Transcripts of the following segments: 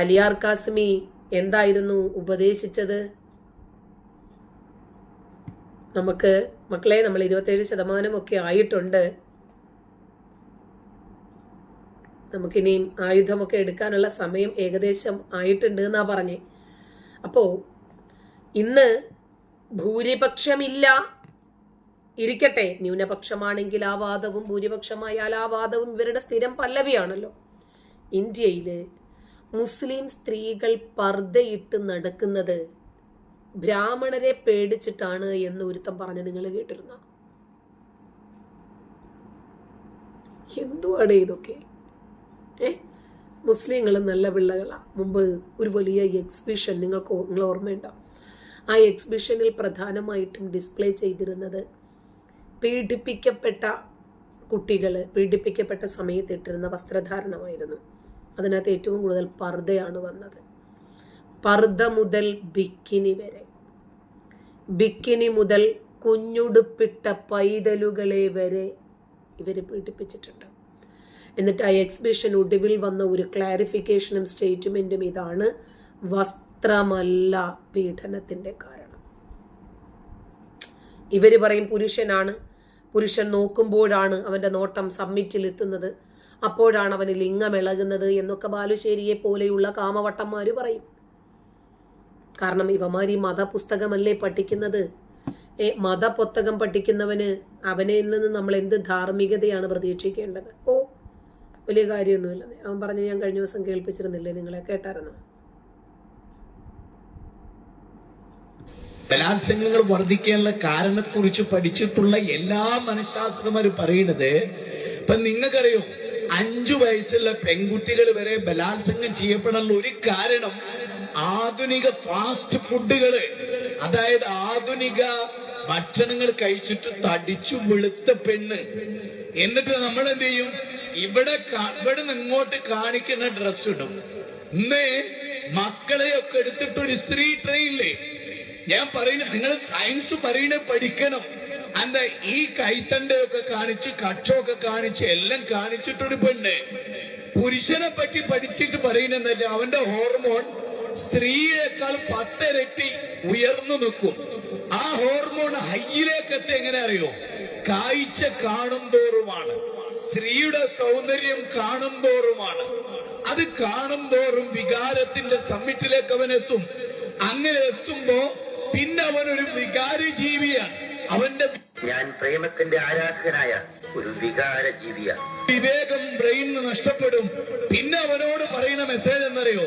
അലിയാർ കാസിമി എന്തായിരുന്നു ഉപദേശിച്ചത്? നമുക്ക് മക്കളെ നമ്മൾ ഇരുപത്തേഴ് ശതമാനമൊക്കെ ആയിട്ടുണ്ട്. നമുക്കിനിയും ആയുധമൊക്കെ എടുക്കാനുള്ള സമയം ഏകദേശം ആയിട്ടുണ്ട് എന്നാ പറഞ്ഞേ. അപ്പോൾ ഇന്ന് ഭൂരിപക്ഷമില്ല. ഇരിക്കട്ടെ ന്യൂനപക്ഷമാണെങ്കിൽ ആ വാദവും ഭൂരിപക്ഷമായാൽ ആ വാദവും ഇവരുടെ സ്ഥിരം പല്ലവിയാണല്ലോ. ഇന്ത്യയിൽ മുസ്ലിം സ്ത്രീകൾ പർദ്ദയിട്ട് നടക്കുന്നത് ബ്രാഹ്മണരെ പേടിച്ചിട്ടാണ് എന്ന് ഒരുത്തം പറഞ്ഞ് നിങ്ങൾ കേട്ടിരുന്ന? എന്തുവാണ് ഇതൊക്കെ? ഏ? മുസ്ലിങ്ങൾ നല്ല പിള്ളകളാണ് മുമ്പ് ഒരു വലിയ എക്സിബിഷൻ നിങ്ങൾക്ക് നിങ്ങൾ ഓർമ്മയുണ്ടാവും ആ എക്സിബിഷനിൽ പ്രധാനമായിട്ടും ഡിസ്പ്ലേ ചെയ്തിരുന്നത് പീഡിപ്പിക്കപ്പെട്ട കുട്ടികൾ പീഡിപ്പിക്കപ്പെട്ട സമയത്ത് ഇട്ടിരുന്ന വസ്ത്രധാരണമായിരുന്നു. അതിനകത്ത് ഏറ്റവും കൂടുതൽ പർദ്ദയാണ് വന്നത്. പർദ്ദ മുതൽ ബിക്കിനി വരെ. ബിക്കിനി മുതൽ കുഞ്ഞുടുപ്പിട്ട പൈതലുകളെ വരെ ഇവർ പീഡിപ്പിച്ചിട്ടുണ്ട്. എന്നിട്ട് ആ എക്സിബിഷൻ ഒടുവിൽ വന്ന ഒരു ക്ലാരിഫിക്കേഷനും സ്റ്റേറ്റ്മെന്റും ഇതാണ് വസ്ത്രമല്ല പീഡനത്തിന്റെ കാരണം. ഇവർ പറയും പുരുഷനാണ്. പുരുഷൻ നോക്കുമ്പോഴാണ് അവന്റെ നോട്ടം സമ്മിറ്റിൽ എത്തുന്നത്. അപ്പോഴാണ് അവന് ലിംഗം ഇളകുന്നത് എന്നൊക്കെ ബാലുശ്ശേരിയെ പോലെയുള്ള കാമവട്ടന്മാര് പറയും. കാരണം ഇവമാരി മതപുസ്തകമല്ലേ പഠിക്കുന്നത്? ഏ മതപുസ്തകം പഠിക്കുന്നവന് അവനിൽ നിന്ന് നമ്മൾ എന്ത് ധാർമ്മികതയാണ് പ്രതീക്ഷിക്കേണ്ടത്? ഓ വലിയ കാര്യമൊന്നുമില്ല. അവൻ പറഞ്ഞ് ഞാൻ കഴിഞ്ഞ ദിവസം കേൾപ്പിച്ചിരുന്നില്ലേ നിങ്ങളെ? കേട്ടായിരുന്നു? ബലാത്സംഗങ്ങൾ വർദ്ധിക്കാനുള്ള കാരണത്തെക്കുറിച്ച് പഠിച്ചിട്ടുള്ള എല്ലാ മനഃശാസ്ത്രമാരും പറയുന്നത് ഇപ്പൊ നിങ്ങൾക്കറിയോ? അഞ്ചു വയസ്സുള്ള പെൺകുട്ടികൾ വരെ ബലാത്സംഗം ചെയ്യപ്പെടാനുള്ള ഒരു കാരണം ആധുനിക ഫാസ്റ്റ് ഫുഡുകൾ അതായത് ആധുനിക ഭക്ഷണങ്ങൾ കഴിച്ചിട്ട് തടിച്ചു വെളുത്ത പെണ്ണ്. എന്നിട്ട് നമ്മൾ എന്ത് ചെയ്യും ഇവിടെ ഇവിടെ നിന്ന് ഇങ്ങോട്ട് കാണിക്കുന്ന ഡ്രസ് ഇടും. ഇന്ന് മക്കളെയൊക്കെ എടുത്തിട്ട് ഒരു സ്ത്രീ ട്രെയിനില്ലേ ഞാൻ പറയുന്നത് നിങ്ങൾ സയൻസ് പറയണേ പഠിക്കണം. അന്ത ഈ കൈത്തണ്ട ഒക്കെ കാണിച്ച് കക്ഷമൊക്കെ കാണിച്ച് എല്ലാം കാണിച്ചിട്ടൊരു പെണ്ണ്. പുരുഷനെ പറ്റി പഠിച്ചിട്ട് പറയുന്നതല്ല അവന്റെ ഹോർമോൺ സ്ത്രീയേക്കാൾ പത്തിരട്ടി ഉയർന്നു നിൽക്കും. ആ ഹോർമോൺ ഹൈയിലേക്കെത്തി എങ്ങനെ അറിയോ? കാഴ്ച കാണും തോറുമാണ് സ്ത്രീയുടെ സൗന്ദര്യം കാണും തോറുമാണ് അത് കാണും തോറും വികാരത്തിന്റെ സമ്മിറ്റിലേക്ക് അവൻ എത്തും. അങ്ങനെ എത്തുമ്പോ പിന്നെ അവനൊരു വികാര ജീവിയാണ് അവന്റെ ഞാൻ പ്രേമത്തിന്റെ ആരാധകനായ ഒരു വികാര ജീവിയാണ് വിവേകം ബ്രെയിൻ നഷ്ടപ്പെടും. പിന്നെ അവനോട് പറയുന്ന മെസ്സേജ് എന്നറിയോ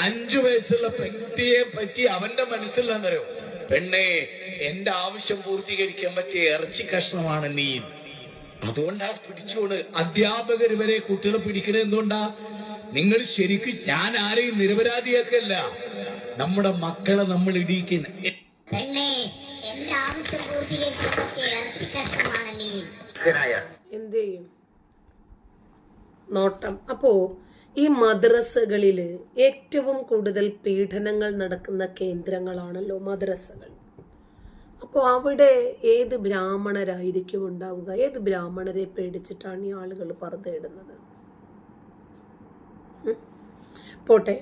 അഞ്ചു വയസ്സുള്ള പെൺകുട്ടിയെ പറ്റി അവന്റെ മനസ്സിൽ എന്നറിയോ പെണ്ണേ എന്റെ ആവശ്യം പൂർത്തീകരിക്കാൻ പറ്റിയ ഇറച്ചി കഷ്ണമാണ് നീ. അതുകൊണ്ടാ പിടിച്ചോണ്. അധ്യാപകർ വരെ കുട്ടികളെ പിടിക്കുന്നത് എന്തുകൊണ്ടാ? നിങ്ങൾ ശരിക്കും ഞാൻ ആരെയും നിരപരാധിയാക്കല്ല. നമ്മുടെ മക്കളെ നമ്മൾ ഇടിയിക്കുന്ന എന്ത് ചെയ്യും നോട്ടം. അപ്പോ ഈ മദ്രസകളിൽ ഏറ്റവും കൂടുതൽ പീഡനങ്ങൾ നടക്കുന്ന കേന്ദ്രങ്ങളാണല്ലോ മദ്രസകൾ. അപ്പോൾ അവിടെ ഏത് ബ്രാഹ്മണരായിരിക്കും ഉണ്ടാവുക? ഏത് ബ്രാഹ്മണരെ പേടിച്ചിട്ടാണ് ഈ ആളുകൾ പറഞ്ഞിടുന്നത് പോട്ടെ.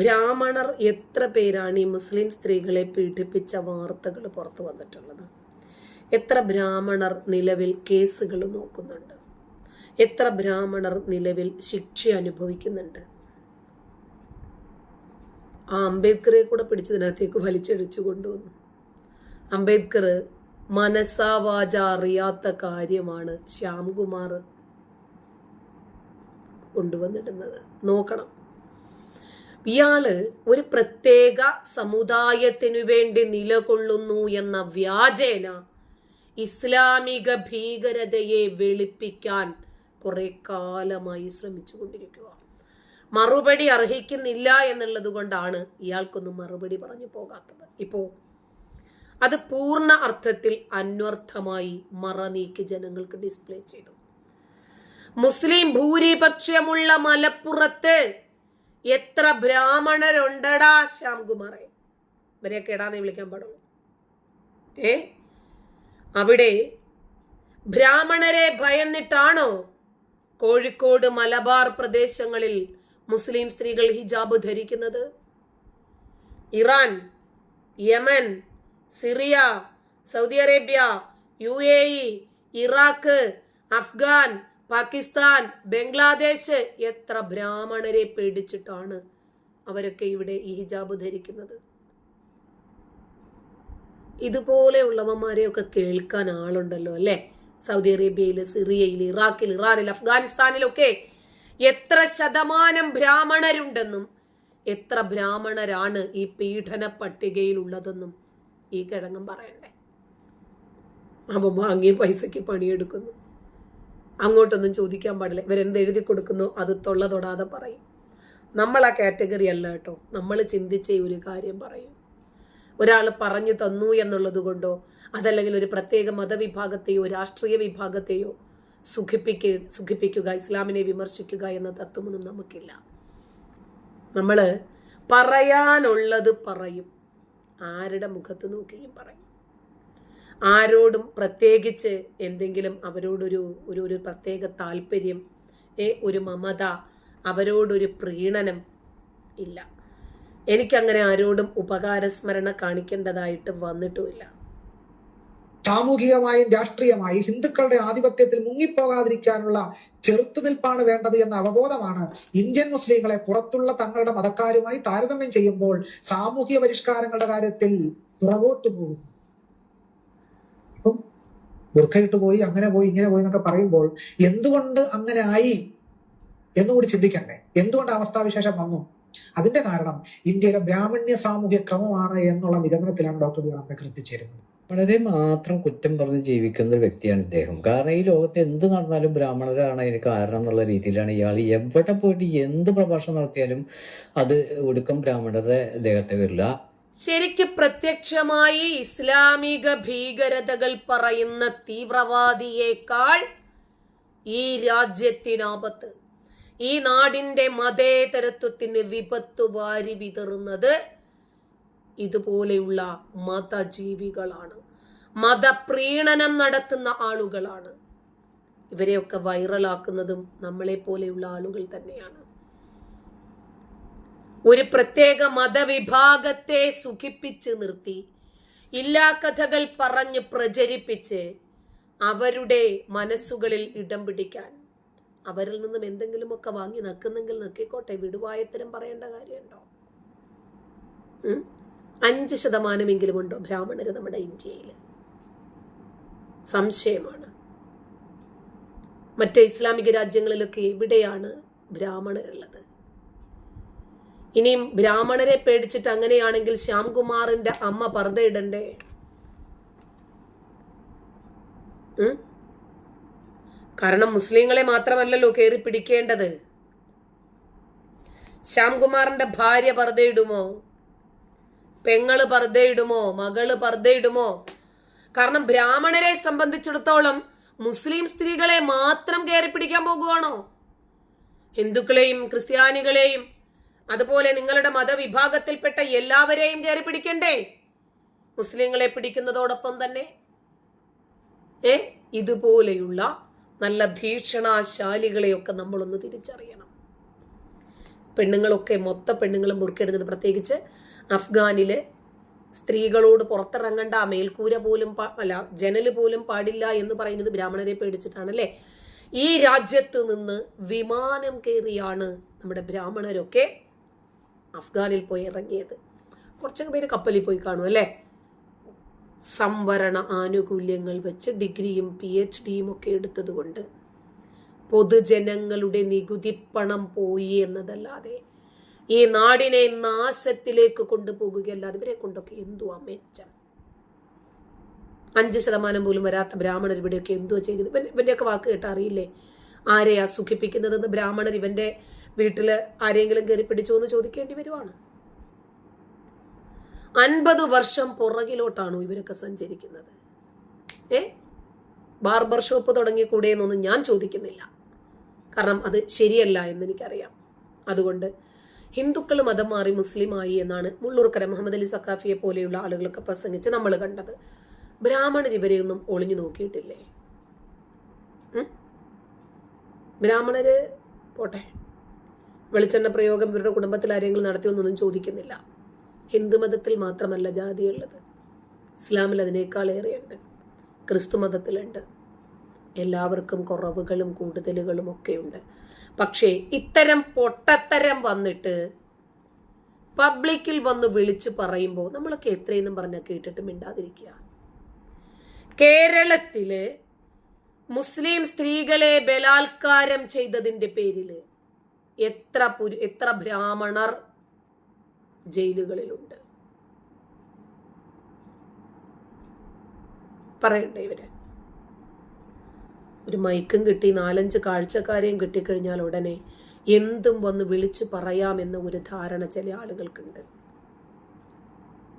ബ്രാഹ്മണർ എത്ര പേരാണ് ഈ മുസ്ലിം സ്ത്രീകളെ പീഡിപ്പിച്ച വാർത്തകൾ പുറത്തു വന്നിട്ടുള്ളത്? എത്ര ബ്രാഹ്മണർ നിലവിൽ കേസുകൾ നോക്കുന്നുണ്ട്? എത്ര ബ്രാഹ്മണർ നിലവിൽ ശിക്ഷ അനുഭവിക്കുന്നുണ്ട്? ആ അംബേദ്കറെ കൂടെ പിടിച്ചതിനകത്തേക്ക് വലിച്ചടിച്ചു കൊണ്ടുവന്നു. അംബേദ്കർ മനസ്സാവാച അറിയാത്ത കാര്യമാണ് ശ്യാംകുമാർ കൊണ്ടുവന്നിടുന്നത്. നോക്കണം. ഇയാൾ ഒരു പ്രത്യേക സമുദായത്തിനു വേണ്ടി നിലകൊള്ളുന്നു എന്ന വ്യാജേന ഇസ്ലാമിക ഭീകരതയെ വെളുപ്പിക്കാൻ കുറെ കാലമായി ശ്രമിച്ചു കൊണ്ടിരിക്കുക. മറുപടി അർഹിക്കുന്നില്ല എന്നുള്ളത് കൊണ്ടാണ് ഇയാൾക്കൊന്നും മറുപടി പറഞ്ഞു പോകാത്തത്. ഇപ്പോ അത് പൂർണ അർത്ഥത്തിൽ അന്വർത്ഥമായി മറനീക്കി ജനങ്ങൾക്ക് ഡിസ്പ്ലേ ചെയ്തു. മുസ്ലിം ഭൂരിപക്ഷമുള്ള മലപ്പുറത്ത് എത്ര ബ്രാഹ്മണരുണ്ടടാ ശ്യാംകുമാറെ? ഇവരെയൊക്കെ എടാന്നേ വിളിക്കാൻ പാടുള്ളൂ. ഏ? അവിടെ ബ്രാഹ്മണരെ ഭയന്നിട്ടാണോ കോഴിക്കോട് മലബാർ പ്രദേശങ്ങളിൽ മുസ്ലിം സ്ത്രീകൾ ഹിജാബ് ധരിക്കുന്നത്? Iran Yemen Syria Saudi Arabia U A E Iraq Afghan Pakistan Bangladesh എത്ര ബ്രാഹ്മണരെ പേടിച്ചിട്ടാണ് അവരൊക്കെ ഇവിടെ ഈ ഹിജാബ് ധരിക്കുന്നത്? ഇതുപോലെയുള്ളവന്മാരെയൊക്കെ കേൾക്കാൻ ആളുണ്ടല്ലോ അല്ലേ? സൗദി അറേബ്യയിൽ സിറിയയിൽ ഇറാഖിൽ ഇറാനിൽ അഫ്ഗാനിസ്ഥാനിലൊക്കെ എത്ര ശതമാനം ബ്രാഹ്മണരുണ്ടെന്നും എത്ര ബ്രാഹ്മണരാണ് ഈ പീഡന പട്ടികയിലുള്ളതെന്നും ഈ കിഴങ്ങും പറയണ്ടേ? അവൻ വാങ്ങിയ പൈസയ്ക്ക് പണിയെടുക്കുന്നു. അങ്ങോട്ടൊന്നും ചോദിക്കാൻ പാടില്ല. ഇവരെന്ത് എഴുതി കൊടുക്കുന്നു? അത് തൊള്ള തൊടാതെ പറയും. നമ്മൾ ആ കാറ്റഗറി അല്ല കേട്ടോ. നമ്മൾ ചിന്തിച്ച ഒരു കാര്യം പറയും. ഒരാൾ പറഞ്ഞു തന്നു എന്നുള്ളത് കൊണ്ടോ അതല്ലെങ്കിൽ ഒരു പ്രത്യേക മതവിഭാഗത്തെയോ രാഷ്ട്രീയ വിഭാഗത്തെയോ സുഖിപ്പിക്ക സുഖിപ്പിക്കുക ഇസ്ലാമിനെ വിമർശിക്കുക എന്ന തത്വമൊന്നും നമുക്കില്ല. നമ്മൾ പറയാനുള്ളത് പറയും. ആരുടെ മുഖത്ത് നോക്കിയും പറയും. ആരോടും പ്രത്യേകിച്ച് എന്തെങ്കിലും അവരോടൊരു ഒരു ഒരു പ്രത്യേക താല്പര്യം ഒരു മമത അവരോടൊരു പ്രീണനം ഇല്ല. എനിക്കങ്ങനെ ആരോടും ഉപകാരസ്മരണ കാണിക്കേണ്ടതായിട്ട് വന്നിട്ടുമില്ല. സാമൂഹികമായും രാഷ്ട്രീയമായും ഹിന്ദുക്കളുടെ ആധിപത്യത്തിൽ മുങ്ങിപ്പോകാതിരിക്കാനുള്ള ചെറുത്തുനിൽപ്പാണ് വേണ്ടത് എന്ന അവബോധമാണ് ഇന്ത്യൻ മുസ്ലിങ്ങളെ പുറത്തുള്ള തങ്ങളുടെ മതക്കാരുമായി താരതമ്യം ചെയ്യുമ്പോൾ സാമൂഹിക പരിഷ്കാരങ്ങളുടെ കാര്യത്തിൽ പുറകോട്ട് പോകും ബുർഖയിട്ട് പോയി അങ്ങനെ പോയി ഇങ്ങനെ പോയി എന്നൊക്കെ പറയുമ്പോൾ എന്തുകൊണ്ട് അങ്ങനെ ആയി എന്നുകൂടി ചിന്തിക്കണ്ടേ? എന്തുകൊണ്ട് അവസ്ഥാവിശേഷം വന്നു? അതിന്റെ കാരണം ഇന്ത്യയിലെ ബ്രാഹ്മണ്യ സാമൂഹ്യ ക്രമമാണ് എന്നുള്ള നിഗമനത്തിലാണ് ഡോക്ടർ ബി ആർ അംബേദ്കർ എത്തിച്ചേരുന്നത് വളരെ മാത്രം കുറ്റം പറഞ്ഞ് ജീവിക്കുന്ന ഒരു വ്യക്തിയാണ് ഇദ്ദേഹം. കാരണം ഈ ലോകത്ത് എന്ത് നടന്നാലും ബ്രാഹ്മണരാണ് അതിന് കാരണം എന്നുള്ള രീതിയിലാണ് ഇയാൾ. എവിടെ പോയിട്ട് എന്ത് പ്രഭാഷണം നടത്തിയാലും അത് ഒടുക്കം ബ്രാഹ്മണരുടെ ദേഹത്തെ വരില്ല. ശരിക്ക് പ്രത്യക്ഷമായി ഇസ്ലാമിക ഭീകരതകൾ പറയുന്ന തീവ്രവാദിയേക്കാൾ ഈ രാജ്യത്തിനാപത്ത് ഈ നാടിന്റെ മതേതരത്വത്തിന് വിപത്ത് വാരി വിതറുന്നത് ഇതുപോലെയുള്ള മതജീവികളാണ്. മതപ്രീണനം നടത്തുന്ന ആളുകളാണ്. ഇവരെയൊക്കെ വൈറലാക്കുന്നതും നമ്മളെ പോലെയുള്ള ആളുകൾ തന്നെയാണ്. ഒരു പ്രത്യേക മതവിഭാഗത്തെ സുഖിപ്പിച്ച് നിർത്തി ഇല്ലാ കഥകൾ പറഞ്ഞ് പ്രചരിപ്പിച്ച് അവരുടെ മനസ്സുകളിൽ ഇടം പിടിക്കാൻ അവരിൽ നിന്നും എന്തെങ്കിലുമൊക്കെ വാങ്ങി നക്കുന്നെങ്കിൽ നക്കിക്കോട്ടെ. വിടുവായത്തരം പറയേണ്ട കാര്യമുണ്ടോ? അഞ്ച് ശതമാനമെങ്കിലും ഉണ്ടോ ബ്രാഹ്മണര് നമ്മുടെ ഇന്ത്യയിൽ? സംശയമാണ്. മറ്റ് ഇസ്ലാമിക രാജ്യങ്ങളിലൊക്കെ എവിടെയാണ് ബ്രാഹ്മണരുള്ളത്? ഇനിയും ബ്രാഹ്മണരെ പേടിച്ചിട്ട് അങ്ങനെയാണെങ്കിൽ ശ്യാംകുമാറിന്റെ അമ്മ പർദ്ദയിടണ്ടേ? ഉം? കാരണം മുസ്ലിങ്ങളെ മാത്രമല്ലല്ലോ കയറി പിടിക്കേണ്ടത്. ശ്യാംകുമാറിന്റെ ഭാര്യ പർദ്ദയിടുമോ? പെങ്ങൾ പർദ്ദയിടുമോ? മകൾ പർദ്ദയിടുമോ? കാരണം ബ്രാഹ്മണരെ സംബന്ധിച്ചിടത്തോളം മുസ്ലിം സ്ത്രീകളെ മാത്രം കയറി പിടിക്കാൻ പോകുകയാണോ ഹിന്ദുക്കളെയും ക്രിസ്ത്യാനികളെയും അതുപോലെ നിങ്ങളുടെ മതവിഭാഗത്തിൽപ്പെട്ട എല്ലാവരെയും കയറി പിടിക്കണ്ടേ? മുസ്ലിങ്ങളെ പിടിക്കുന്നതോടൊപ്പം തന്നെ ഏ? ഇതുപോലെയുള്ള നല്ല ഭീഷണാശാലികളെയൊക്കെ നമ്മളൊന്ന് തിരിച്ചറിയണം. പെണ്ണുങ്ങളൊക്കെ മൊത്ത പെണ്ണുങ്ങളും മുറുക്കെടുത്തത് പ്രത്യേകിച്ച് അഫ്ഗാനിലെ. സ്ത്രീകളോട് പുറത്തിറങ്ങണ്ട മേൽക്കൂര പോലും അല്ല ജനൽ പോലും പാടില്ല എന്ന് പറയുന്നത് ബ്രാഹ്മണരെ പേടിച്ചിട്ടാണ് അല്ലേ ഈ രാജ്യത്ത് നിന്ന് വിമാനം കയറിയാണ് നമ്മുടെ ബ്രാഹ്മണരൊക്കെ അഫ്ഗാനിൽ പോയി ഇറങ്ങിയത്. കുറച്ചൊക്കെ പേര് കപ്പലിൽ പോയി കാണും അല്ലേ? സംവരണ ആനുകൂല്യങ്ങൾ വെച്ച് ഡിഗ്രിയും പി എച്ച് ഡിയും ഒക്കെ എടുത്തതുകൊണ്ട് പൊതുജനങ്ങളുടെ നികുതിപ്പണം പോയി എന്നതല്ലാതെ ഈ നാടിനെ നാശത്തിലേക്ക് കൊണ്ടുപോകുകയല്ലാതെ ഇവരെ കൊണ്ടൊക്കെ എന്തുവാ മെച്ചം? അഞ്ച് ശതമാനം പോലും വരാത്ത ബ്രാഹ്മണർ ഇവിടെയൊക്കെ എന്തുവാ ചെയ്തത്? ഇവൻ ഇവന്റെയൊക്കെ വാക്ക് കേട്ടാ അറിയില്ലേ? ആരെയാ സുഖിപ്പിക്കുന്നതെന്ന് ബ്രാഹ്മണർ ഇവന്റെ വീട്ടിൽ ആരെങ്കിലും കയറി പിടിച്ചോ എന്ന് ചോദിക്കേണ്ടി വരുവാണ്. അൻപത് വർഷം പുറകിലോട്ടാണോ ഇവരൊക്കെ സഞ്ചരിക്കുന്നത്? ഏ? ബാർബർ ഷോപ്പ് തുടങ്ങിക്കൂടെ എന്നൊന്നും ഞാൻ ചോദിക്കുന്നില്ല. കാരണം അത് ശരിയല്ല എന്ന് എനിക്കറിയാം അതുകൊണ്ട് ഹിന്ദുക്കൾ മതം മാറി മുസ്ലിമായി എന്നാണ് മുള്ളൂർക്കര മുഹമ്മദ് അലി സക്കാഫിയെ പോലെയുള്ള ആളുകളൊക്കെ പ്രസംഗിച്ച് നമ്മൾ കണ്ടത്. ബ്രാഹ്മണർ ഇവരെയൊന്നും ഒളിഞ്ഞു നോക്കിയിട്ടില്ലേ? ബ്രാഹ്മണര് പോട്ടെ. വെളിച്ചെണ്ണ പ്രയോഗം ഇവരുടെ കുടുംബത്തിൽ ആരെങ്കിലും നടത്തിയൊന്നൊന്നും ചോദിക്കുന്നില്ല. ഹിന്ദു മതത്തിൽ മാത്രമല്ല ജാതിയുള്ളത്. ഇസ്ലാമിൽ അതിനേക്കാൾ ഏറെയുണ്ട്. ക്രിസ്തു മതത്തിലുണ്ട്. എല്ലാവർക്കും കുറവുകളും കൂടുതലുകളും ഒക്കെയുണ്ട്. പക്ഷേ ഇത്തരം പൊട്ടത്തരം വന്നിട്ട് പബ്ലിക്കിൽ വന്ന് വിളിച്ചു പറയുമ്പോൾ നമ്മളൊക്കെ എത്രയെന്നും പറഞ്ഞാൽ കേട്ടിട്ട് മിണ്ടാതിരിക്കുക. കേരളത്തിൽ മുസ്ലിം സ്ത്രീകളെ ബലാത്കാരം ചെയ്തതിന്റെ പേരിൽ എത്ര പുരു എത്ര ബ്രാഹ്മണർ ജയിലുകളിലുണ്ട്. പറയണ്ടേ ഇവർ? ഒരു മൈക്കും കിട്ടി നാലഞ്ച് കാഴ്ചക്കാരെയും കിട്ടിക്കഴിഞ്ഞാൽ ഉടനെ എന്തും വന്ന് വിളിച്ചു പറയാമെന്ന ഒരു ധാരണ ചില ആളുകൾക്കുണ്ട്.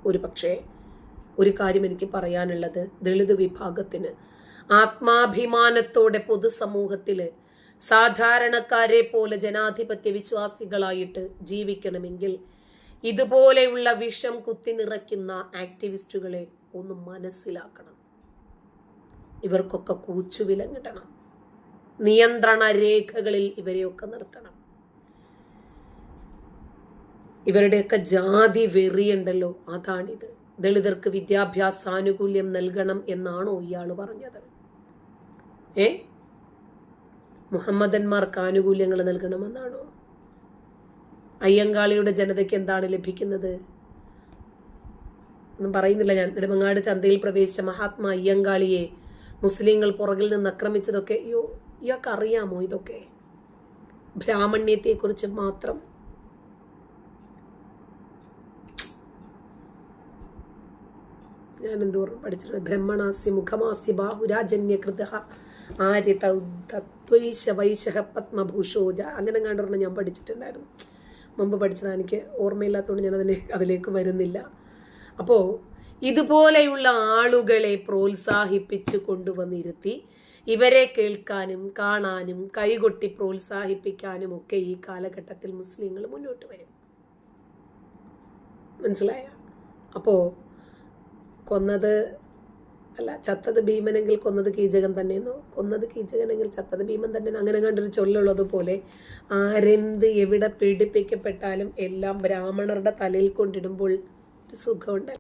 ഒരു പക്ഷേ ഒരു കാര്യം എനിക്ക് പറയാനുള്ളത് ദളിത് വിഭാഗത്തിന് ആത്മാഭിമാനത്തോടെ പൊതുസമൂഹത്തിൽ സാധാരണക്കാരെ പോലെ ജനാധിപത്യ വിശ്വാസികളായിട്ട് ജീവിക്കണമെങ്കിൽ ഇതുപോലെയുള്ള വിഷം കുത്തി നിറയ്ക്കുന്ന ആക്ടിവിസ്റ്റുകളെ ഒന്ന് മനസ്സിലാക്കണം. ഇവർക്കൊക്കെ കൂച്ചുവിലങ്ങിടണം നിയന്ത്രണ രേഖകളിൽ ഇവരെയൊക്കെ നിർത്തണം. ഇവരുടെയൊക്കെ ജാതി വെറിയുണ്ടല്ലോ അതാണിത്. ദളിതർക്ക് വിദ്യാഭ്യാസ ആനുകൂല്യം നൽകണം എന്നാണോ ഇയാൾ പറഞ്ഞത്? ഏ? മുഹമ്മദന്മാർക്ക് ആനുകൂല്യങ്ങൾ നൽകണമെന്നാണോ? അയ്യങ്കാളിയുടെ ജനതയ്ക്ക് എന്താണ് ലഭിക്കുന്നത്? ഒന്നും പറയുന്നില്ല ഞാൻ. നെടുമങ്ങാട് ചന്തയിൽ പ്രവേശിച്ച മഹാത്മാ അയ്യങ്കാളിയെ മുസ്ലിങ്ങൾ പുറകിൽ നിന്ന് ആക്രമിച്ചതൊക്കെ അയ്യോ ഇയാൾക്ക് അറിയാമോ ഇതൊക്കെ? ബ്രാഹ്മണ്യത്തെക്കുറിച്ച് മാത്രം. ഞാൻ എന്തോറും പഠിച്ചിട്ടുണ്ട്. ബ്രഹ്മണാസ്യ മുഖമാസ്യ ബാഹുരാജന്യകൃത ആര്യ തദ്വൈശ വൈശഹ പത്മഭൂഷോജ. അങ്ങനെ കണ്ടൊരെണ്ണം ഞാൻ പഠിച്ചിട്ടുണ്ടായിരുന്നു. മുമ്പ് പഠിച്ചതാണ് എനിക്ക് ഓർമ്മയില്ലാത്തതുകൊണ്ട് ഞാൻ അതിനെ അതിലേക്ക് വരുന്നില്ല. അപ്പോൾ ഇതുപോലെയുള്ള ആളുകളെ പ്രോത്സാഹിപ്പിച്ച് കൊണ്ടുവന്നിരുത്തി ഇവരെ കേൾക്കാനും കാണാനും കൈകൊട്ടി പ്രോത്സാഹിപ്പിക്കാനും ഒക്കെ ഈ കാലഘട്ടത്തിൽ മുസ്ലിങ്ങൾ മുന്നോട്ട് വരും. മനസ്സിലായ? അപ്പോൾ കൊന്നത് അല്ല ചത്തത് ഭീമനെങ്കിൽ കൊന്നത് കീചകൻ തന്നെയെന്നോ? കൊന്നത് കീചകനെങ്കിൽ ചത്തത് ഭീമൻ തന്നെ അങ്ങനെ കണ്ടൊരു ചൊല്ലുള്ളത് പോലെ ആരെന്ത് എവിടെ പീഡിപ്പിക്കപ്പെട്ടാലും എല്ലാം ബ്രാഹ്മണരുടെ തലയിൽ കൊണ്ടിടുമ്പോൾ ഒരു സുഖമുണ്ട്.